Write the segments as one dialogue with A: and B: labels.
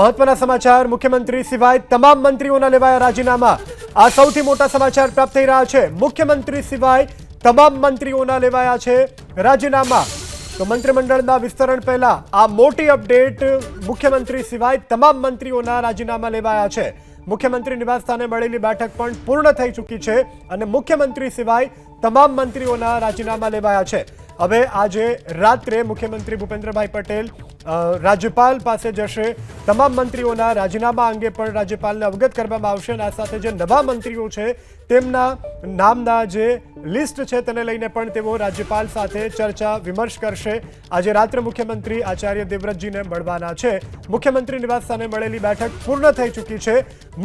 A: મહત્વના સમાચાર. મુખ્યમંત્રી સિવાય તમામ મંત્રીઓના લેવાયા રાજીનામા. આ સૌથી મોટા સમાચાર પ્રાપ્ત થઈ રહ્યા છે. મુખ્યમંત્રી સિવાય તમામ મંત્રીઓના લેવાયા છે રાજીનામા. તો મંત્રીમંડળના વિસ્તરણ પહેલા આ મોટી અપડેટ મુખ્યમંત્રી સિવાય તમામ મંત્રીઓના રાજીનામા લેવાયા છે. મુખ્યમંત્રી નિવાસસ્થાને મળેલી બેઠક પણ પૂર્ણ થઈ ચૂકી છે અને મુખ્યમંત્રી સિવાય તમામ મંત્રીઓના રાજીનામા લેવાયા છે. હવે આજે રાત્રે મુખ્યમંત્રી ભૂપેન્દ્રભાઈ પટેલ રાજ્યપાલ પાસે જશે. તમામ મંત્રીઓના રાજીનામા અંગે પણ રાજ્યપાલને અવગત કરવામાં આવશે અને આ સાથે જે નવા મંત્રીઓ છે, તેમના નામના જે લિસ્ટ છે તેને લઈને પણ તેઓ રાજ્યપાલ સાથે ચર્ચા, વિમર્શ કરશે. આજે રાત્રે મુખ્યમંત્રી આચાર્ય દેવવ્રતજીને મળવાના છે. મુખ્યમંત્રી નિવાસસ્થાને મળેલી બેઠક પૂર્ણ થઈ ચૂકી છે.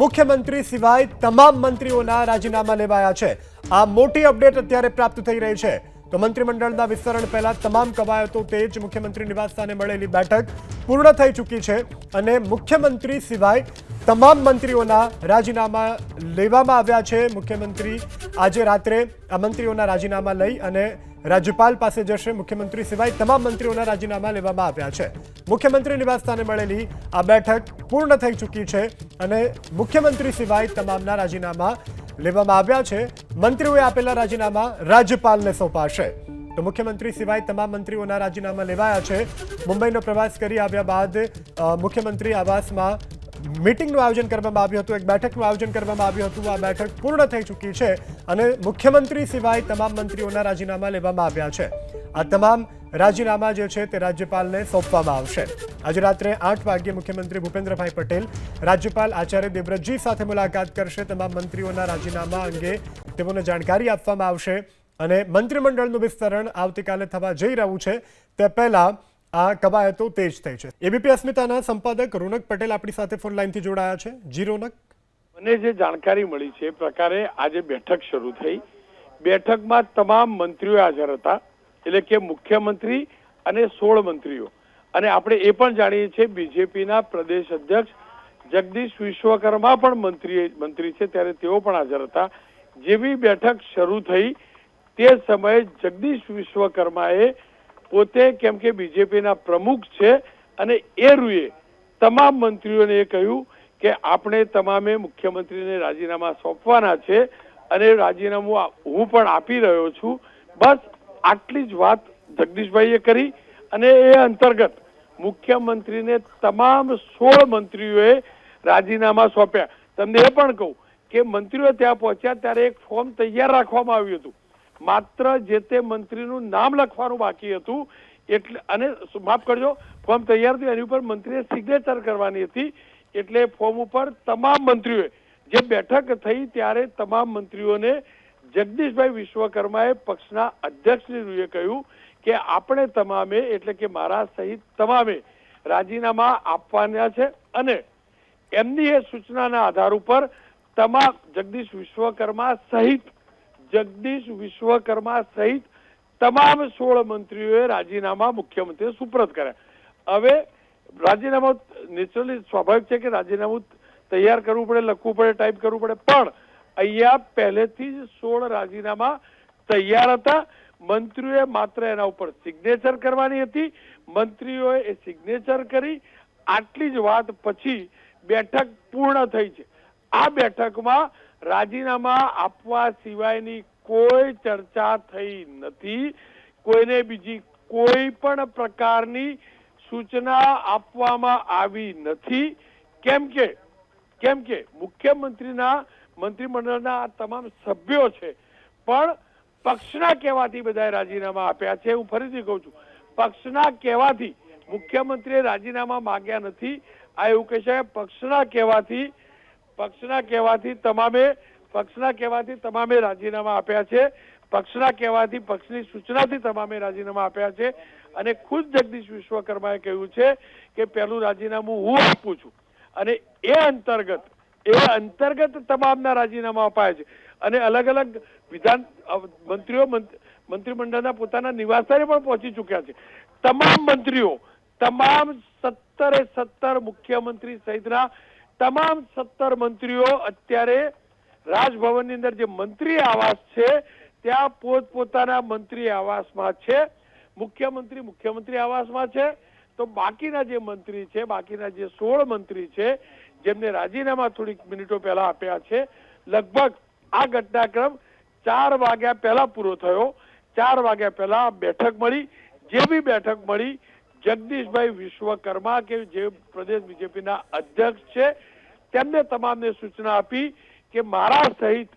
A: મુખ્યમંત્રી સિવાય તમામ મંત્રીઓના રાજીનામા લેવાયા છે. આ મોટી અપડેટ અત્યારે પ્રાપ્ત થઈ રહી છે. તો મંત્રીમંડળના વિસ્તરણ પહેલા તમામ કવાયતો જ મુખ્યમંત્રી નિવાસ સ્થાને મળેલી બેઠક પૂર્ણ થઈ ચૂકી છે અને મુખ્યમંત્રી સિવાય તમામ મંત્રીઓના રાજીનામા લેવામાં આવ્યા છે. મુખ્યમંત્રી આજે રાત્રે આ મંત્રીઓના રાજીનામા લઈ અને રાજ્યપાલ પાસે જશે. મુખ્યમંત્રી સિવાય તમામ મંત્રીઓના રાજીનામા લેવામાં આવ્યા છે. મુખ્યમંત્રી નિવાસસ્થાને મળેલી આ બેઠક પૂર્ણ થઈ ચૂકી છે અને મુખ્યમંત્રી સિવાય તમામના રાજીનામા લેવામાં આવ્યા છે. મંત્રીઓએ આપેલા રાજીનામા રાજ્યપાલને સોંપાશે. તો મુખ્યમંત્રી સિવાય તમામ મંત્રીઓના રાજીનામા લેવાયા છે. મુંબઈનો પ્રવાસ કરી આવ્યા બાદ મુખ્યમંત્રી આવાસમાં મીટિંગનું આયોજન કરવામાં આવ્યું હતું, એક બેઠકનું આયોજન કરવામાં આવ્યું હતું. આ બેઠક પૂર્ણ થઈ ચૂકી છે અને મુખ્યમંત્રી સિવાય તમામ મંત્રીઓના રાજીનામા લેવામાં આવ્યા છે. આ તમામ રાજીનામા જે છે તે રાજ્યપાલને સોંપવામાં આવશે. આજે રાત્રે આઠ વાગ્યે મુખ્યમંત્રી ભૂપેન્દ્રભાઈ પટેલ, રાજ્યપાલ આચાર્ય દેવવ્રતજી સાથે મુલાકાત કરશે. તમામ મંત્રીઓના રાજીનામા અંગે તેઓને જાણકારી આપવામાં આવશે અને મંત્રીમંડળનું વિસ્તરણ આવતીકાલે થવા જઈ રહ્યું છે. તે પહેલા આ કવાયતો તેજ થઈ છે. એબીપી અસ્મિતાના સંપાદક રોનક પટેલ આપણી સાથે ફોન લાઈનથી જોડાયા છે. જી રોનક.
B: મને જે જાણકારી મળી છે પ્રકારે આજે બેઠક શરૂ થઈ. બેઠકમાં તમામ મંત્રીઓ હાજર હતા. એટલે કે મુખ્યમંત્રી અને સોળ મંત્રીઓ. અને આપણે એ પણ જાણીએ છીએ બીજેપીના પ્રદેશ અધ્યક્ષ જગદીશ વિશ્વકર્મા પણ મંત્રી મંત્રી છે ત્યારે તેઓ પણ હાજર હતા. જેવી બેઠક શરૂ થઈ તે સમયે જગદીશ વિશ્વકર્માએ પોતે કેમ કે બીજેપીના પ્રમુખ છે અને એ રૂએ તમામ મંત્રીઓને એ કહ્યું કે આપણે તમામે મુખ્યમંત્રીને રાજીનામા સોંપવાના છે અને રાજીનામું હું પણ આપી રહ્યો છું. બસ આટલી જ વાત જગદીશભાઈએ કરી અને એ અંતર્ગત મુખ્યમંત્રીને તમામ સોળ મંત્રીઓએ રાજીનામા સોંપ્યા. તમને એ પણ કહું કે મંત્રીઓ ત્યાં પહોંચ્યા ત્યારે એક ફોર્મ તૈયાર રાખવામાં આવ્યું હતું. માત્ર જે તે મંત્રીનું નામ લખવાનું બાકી હતું, એટલે અને માફ કરજો, ફોર્મ તૈયાર થયું, એની ઉપર મંત્રીએ સિગ્નેચર કરવાની હતી, એટલે ફોર્મ ઉપર તમામ મંત્રીઓએ જે બેઠક થઈ ત્યારે તમામ મંત્રીઓને જગદીશભાઈ વિશ્વકર્માએ પક્ષના અધ્યક્ષની રૂએ કહ્યું કે આપણે તમામે, એટલે કે મારા સહિત તમામે રાજીનામા આપવાના છે અને એમની એ સૂચનાના આધાર ઉપર તમામ જગદીશ વિશ્વકર્મા સહિત જગદીશ વિશ્વકર્મા સહિત તમામ સોળ મંત્રીઓએ રાજીનામા મુખ્યમંત્રીએ સુપ્રત કર્યા. હવે રાજીનામું નેચરલી સ્વાભાવિક છે કે રાજીનામું તૈયાર કરવું પડે, લખવું પડે, ટાઈપ કરવું પડે, પણ અહીંયા પહેલેથી જ સોળ રાજીનામા તૈયાર હતા. મંત્રીઓએ માત્ર એના ઉપર સિગ્નેચર કરવાની હતી. મંત્રીઓએ એ સિગ્નેચર કરી. આટલી જ વાત પછી બેઠક પૂર્ણ થઈ છે. આ બેઠકમાં રાજીનામા આપવા સિવાયની કોઈ ચર્ચા થઈ નથી. કોઈને બીજી કોઈ પણ પ્રકારની સૂચના આપવામાં આવી નથી. કેમ કે કેમ કે મુખ્યમંત્રીના મંત્રીમંડળના તમામ સભ્યો છે, પણ પક્ષના કહેવાથી બધાએ રાજીનામા આપ્યા છે. હું ફરીથી કહું છું, પક્ષના કહેવાથી મુખ્યમંત્રીએ રાજીનામા માંગ્યા નથી. આ એવું કહે છે પક્ષના કહેવાથી પક્ષના કહેવાથી તમામે, પક્ષના કહેવાથી તમામે રાજીનામા આપ્યા છે. પક્ષના કહેવાથી, પક્ષની સૂચનાથી તમામે રાજીનામા આપ્યા છે. અને ખુદ જગદીશ વિશ્વકર્માએ કહ્યું છે કે પહેલું રાજીનામું હું આપું છું. અને એ અંતર્ગત એ અંતર્ગત તમામના રાજીનામા અપાયા છે. અને અલગ અલગ વિધાન મંત્રીઓ મંત્રીમંડળના પોતાના નિવાસસ્થાને પણ પહોંચી ચૂક્યા છે. તમામ મંત્રીઓ, તમામ સત્તરે સત્તર મુખ્યમંત્રી સહિતના તમામ સત્તર મંત્રીઓ અત્યારે રાજભવનની અંદર જે મંત્રી આવાસ છે, ત્યાં પોત પોતાના મંત્રી આવાસમાં છે. મુખ્યમંત્રી મુખ્યમંત્રી આવાસમાં છે. તો બાકીના જે મંત્રી છે, બાકીના જે સોળ મંત્રી છે, જેમને રાજીનામા થોડીક મિનિટો પહેલા આપ્યા છે, લગભગ આ ઘટનાક્રમ ચાર વાગ્યા પહેલા પૂરો થયો. ચાર વાગ્યા પહેલા બેઠક મળી. જે બી બેઠક મળી જગદીશભાઈ વિશ્વકર્મા કે જે પ્રદેશ બીજેપીના અધ્યક્ષ છે, તેમને તમામને સૂચના આપી કે મારા સહિત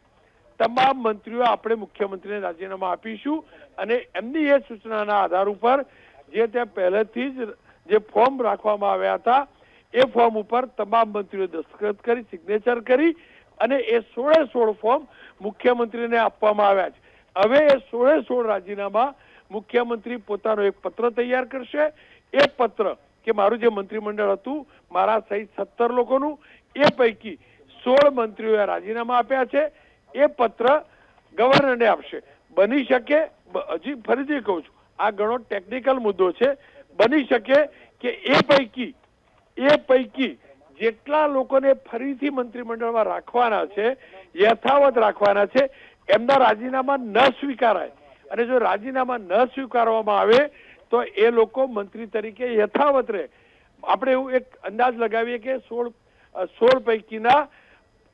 B: તમામ મંત્રીઓ આપણે મુખ્યમંત્રીને રાજીનામા આપીશું અને એમની એ સૂચનાના આધાર ઉપર જે ત્યાં પહેલેથી જ જે ફોર્મ રાખવામાં આવ્યા હતા, એ ફોર્મ ઉપર તમામ મંત્રીઓ દસ્તખત કરી, સિગ્નેચર કરી અને એ સોળે સોળ ફોર્મ મુખ્યમંત્રીને આપવામાં આવ્યા છે. હવે એ સોળે સોળ રાજીનામા મુખ્યમંત્રી પોતાનો એક પત્ર તૈયાર કરશે એ પત્ર કે મારું જે મંત્રીમંડળ હતું, મારા સહિત સત્તર લોકોનું, એ પૈકી સોળ મંત્રીઓએ રાજીનામા આપ્યા છે. એ પત્ર ગવર્નરને આપશે. બની શકે હજી ફરીથી કહું છું, આ ઘણો ટેકનિકલ મુદ્દો છે. બની શકે કે એ પૈકી એ પૈકી જેટલા લોકોને ફરીથી મંત્રીમંડળમાં રાખવાના છે, યથાવત રાખવાના છે, એમના રાજીનામા ન સ્વીકારાય. અને જો રાજીનામા ન સ્વીકારવામાં આવે તો એ લોકો મંત્રી તરીકે યથાવત રહે. આપણે એવું એક અંદાજ લગાવીએ કે સોળ સોળ પૈકીના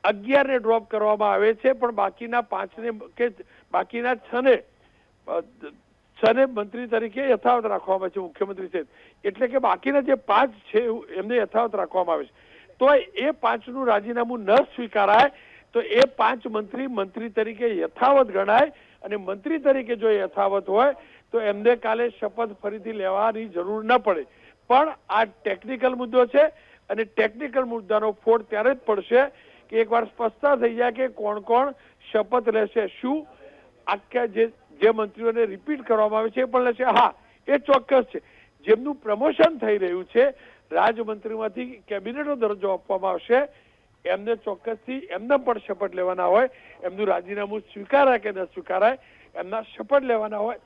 B: અગિયાર ને ડ્રોપ કરવામાં આવે છે, પણ બાકીના પાંચ ને કે બાકીના છ ને છ ને મંત્રી તરીકે યથાવત રાખવામાં આવે છે, મુખ્યમંત્રી છે. એટલે કે બાકીના જે પાંચ છે એમને યથાવત રાખવામાં આવે છે. તો એ પાંચનું રાજીનામું ન સ્વીકારાય, તો એ પાંચ મંત્રી મંત્રી તરીકે યથાવત ગણાય અને મંત્રી તરીકે જો યથાવત હોય તો એમને કાલે શપથ ફરીથી લેવાની જરૂર ન પડે. પણ આ ટેકનિકલ મુદ્દો છે અને ટેકનિકલ મુદ્દાનો ફોડ ત્યારે જ પડશે કે એકવાર સ્પષ્ટતા થઈ જાય કે કોણ કોણ શપથ લેશે, શું? આખા જે જે મંત્રીઓને રિપીટ કરવામાં આવે છે એ પણ લેશે. હા, એ ચોક્કસ છે. જેમનું પ્રમોશન થઈ રહ્યું છે રાજમંત્રીમાંથી કેબિનેટનો દરજ્જો આપવામાં આવશે, એમને ચોક્કસથી એમને પણ શપથ લેવાના હોય, એમનું રાજીનામું સ્વીકારાય કે ન સ્વીકારાય, એમના શપથ લેવાના હોય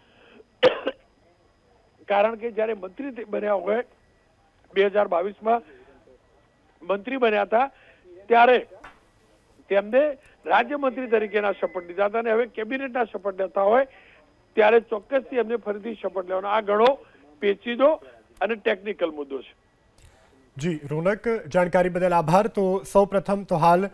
B: કારણ કે જ્યારે મંત્રી બન્યા હોય, બે હજાર બાવીસમાં મંત્રી બન્યા હતા, ત્યારે તેમને રાજ્યમંત્રી તરીકેના શપથ લીધા હતા અને હવે કેબિનેટના શપથ લેતા હોય, ત્યારે ચોક્કસથી એમને ફરીથી શપથ લેવાનો આ ઘણો પેચીદો અને ટેકનિકલ મુદ્દો છે.
A: જી, રોનક, જાણકારી બદલ આભાર. તો સૌપ્રથમ તો હાલ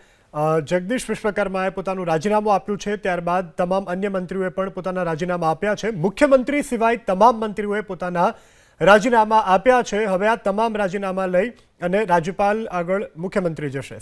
A: જગદીશ વિશ્વકર્માએ પોતાનું રાજીનામું આપ્યું છે. ત્યારબાદ તમામ અન્ય મંત્રીઓએ પણ પોતાના રાજીનામા આપ્યા છે. મુખ્યમંત્રી સિવાય તમામ મંત્રીઓએ પોતાના રાજીનામા આપ્યા છે. હવે આ તમામ રાજીનામા લઈ અને રાજ્યપાલ આગળ મુખ્યમંત્રી જશે.